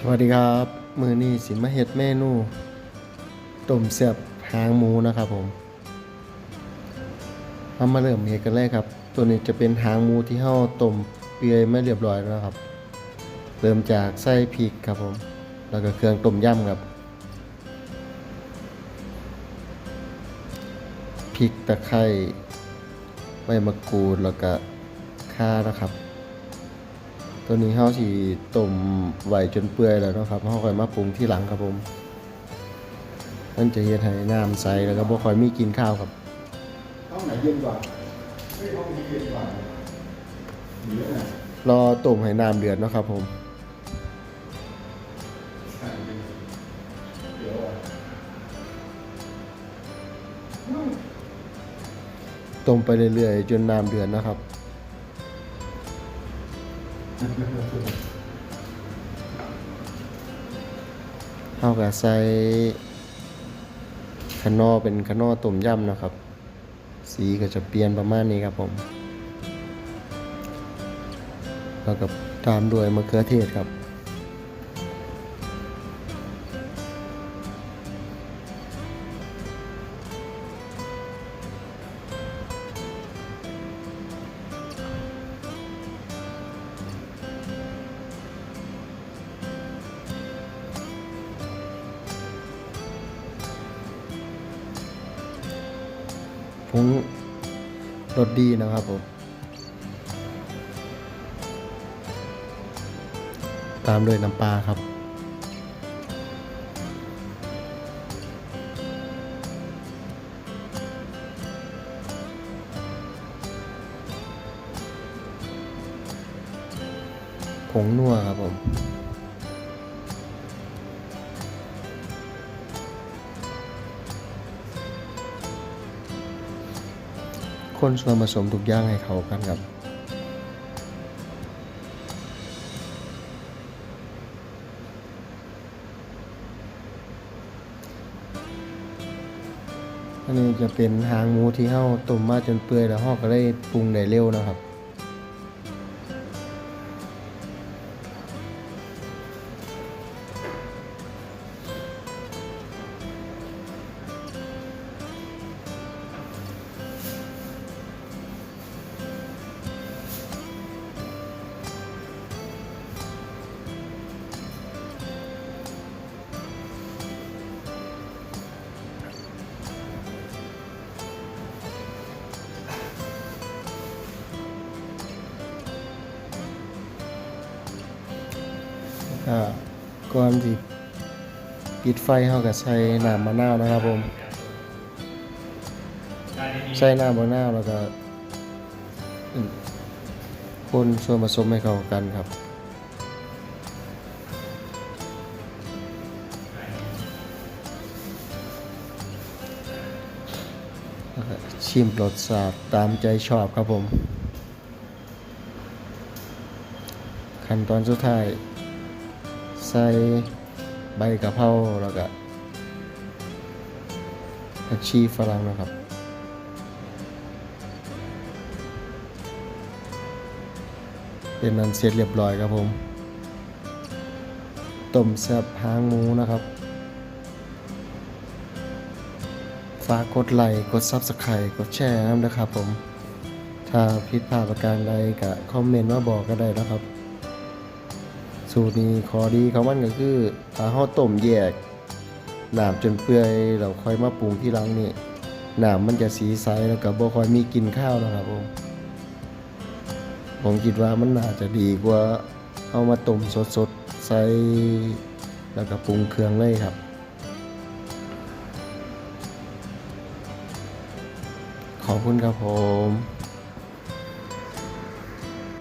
สวัสดีครับ มือนี้สิมาเฮ็ดเมนูต้มเสียบหางหมูนะครับผมเอามาเริ่มเฮ็ดกันเลยครับ ตัวนี้จะเป็นหางหมูที่เฮาต้มเปื่อยไม่เรียบร้อยแล้วครับ เริ่มจากใส่พริกครับผม แล้วก็เครื่องต้มยำครับพริกตะไคร้ใบมะกรูดแล้วก็ข่านะครับ ตัวนี้เฮาสิต้มไว้จนเปื่อยแล้วเนาะครับเฮาค่อยมาปรุงที่หลังครับผม มันจะเฮ็ดให้น้ำใสแล้วก็บ่ค่อยมีกลินข้าวครับห้องไหนเย็นกว่าไม่ห้องนี้เย็นกว่าเหลือน่ะรอต้มให้น้ำเดือดเนาะครับผมเดี๋ยวอะต้มไปเรื่อยๆจนน้ำเดือดนะครับ เฮาก็ใส่คะนอเป็นคะนอต้มยำนะครับ สีก็จะเปลี่ยนประมาณนี้ครับผมแล้วก็ตามด้วยมะเขือเทศครับ ผงรสดีนะครับผม ตามด้วยน้ำปลาครับ ผงนัวครับผม คนส่วนผสมทุกอย่างให้เข้ากันครับ อันนี้จะเป็นหางหมูที่เฮาต้มมาจนเปื่อยแล้วหอกก็ได้ปรุงได้เร็วนะครับ อ่าก่อนที่ปิดไฟเฮาก็ใส่น้ำมะนาวนะครับผม ใส่น้ำมะนาวแล้วก็คนส่วนผสมให้เข้ากันครับชิมรสชาติตามใจชอบครับผม ขั้นตอนสุดท้าย ใส่ใบกะเพราแล้วก็ผักชีฝรั่งนะครับ เป็นนันเสร็จเรียบร้อยครับผมต้มแซ่บหางหมูนะครับ ฝากกดไลค์กดซับสไครต์กดแชร์นะครับผม ถ้าผิดพลาดประการใดก็คอมเมนต์มาบอกก็ได้นะครับ สูตรนี้ขอดีเขามันก็คือถ้าเฮาต้มแยกน้ำจนเปื่อยเราค่อยมาปรุงที่หลังนี่น้ำมันจะสีใสแล้วก็บ่ค่อยมีกลิ่นข้าวนะครับผมผมคิดว่ามันน่าจะดีกว่าเอามาต้มสดๆใส่แล้วก็ปรุงเครื่องเลยครับ ขอบคุณครับผม